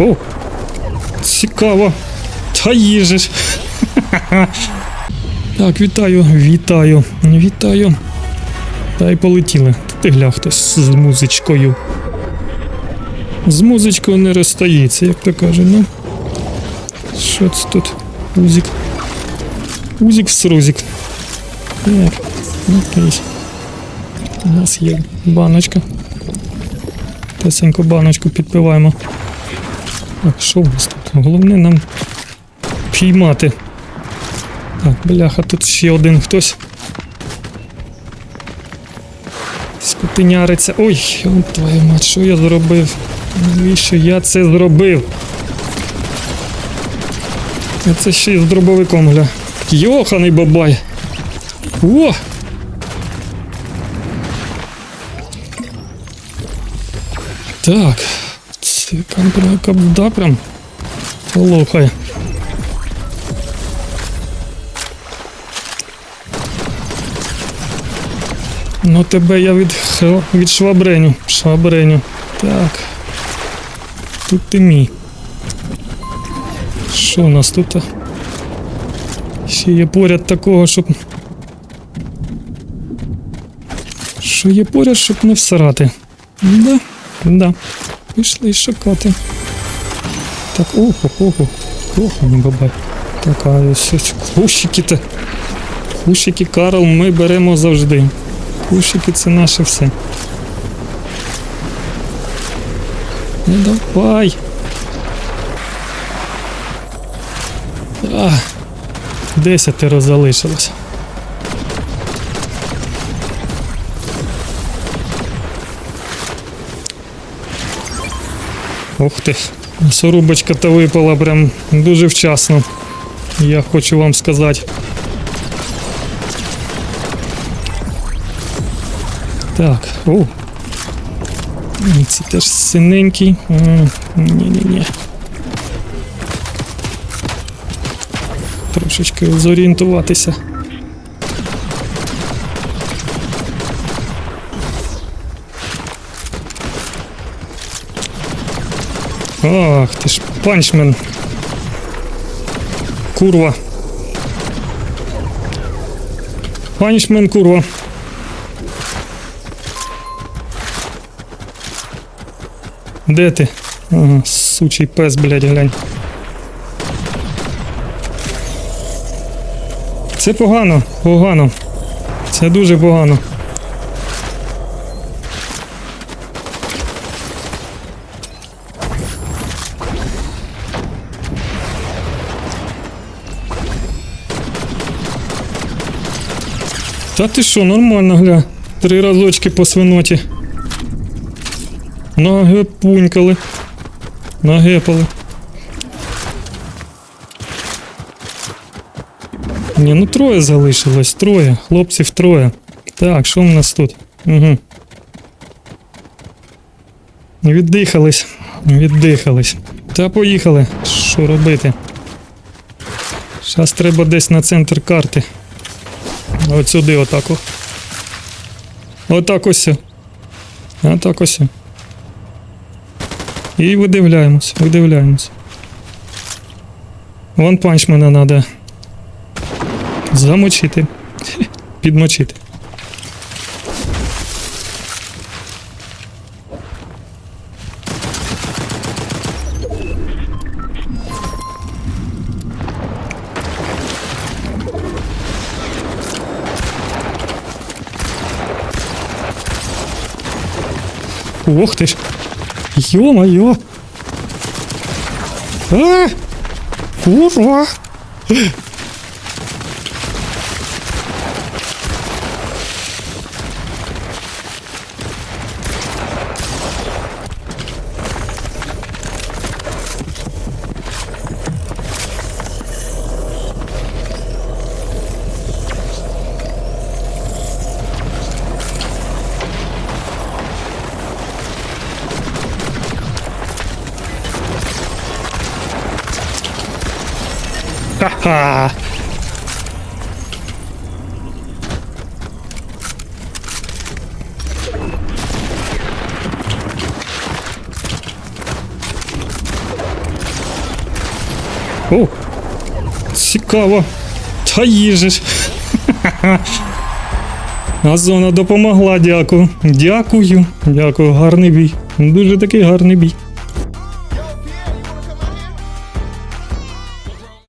О! Цікаво. Та їжеш. Так, вітаю, вітаю, вітаю. Та й полетіли. Ти гля хтось з музичкою. З музичкою не розстається, як то кажуть, ну. Що це тут? Узік. Узік срузік. Так, окей. У нас є баночка. Тесеньку баночку підпиваємо. Так, що в нас тут? Головне нам піймати. Так, бляха, тут ще один хтось. Скотиняриться. Ой, он твою мать, що я зробив? Навіщо я це зробив? Це ще й з дробовиком, гля. Йоханий бабай. О! Так. Це камбра кабда прям. Полохай. Ну тебе я від, від швабреню. Швабреню. Так. Тут ти мій. Що у нас тут? Ще є поряд такого, щоб. Що є поряд, щоб не всирати. Да, да. Пішли шукати. Так, охо, охо. Охо, не бабай. Так, а ось кущики-то. Кущики Карл ми беремо завжди. Кущики це наше все. Ну давай. А, десятеро залишилось. Ух ти, сорубочка то випала прям дуже вчасно. Я хочу вам сказати. Так, о. Це теж синенький. Ні-ні-ні. Трошечки зорієнтуватися. Ах, ти ж панчмен. Курва. Панчмен, курва. Де ти? Ага, сучий пес, блядь, глянь. Це погано, погано. Це дуже погано. Та ти що, нормально, гля. Три разочки по свиноті. Нагепунькали. Нагепали. Ні, ну троє залишилось, троє. Хлопців троє. Так, що в нас тут? Угу. Віддихались. Віддихались. Та поїхали. Що робити? Зараз треба десь на центр карти. От сюди, отак. Отак ось. Отак ось. І видивляємось, видивляємось. Вон панч мене треба. Замочити. Підмочити. Ох ти ж. Ё-моё! А! Ха-ха! О! Цікаво. Та їжеш. А зона допомогла, дякую. Дякую. Дякую, гарний бій. Дуже такий гарний бій.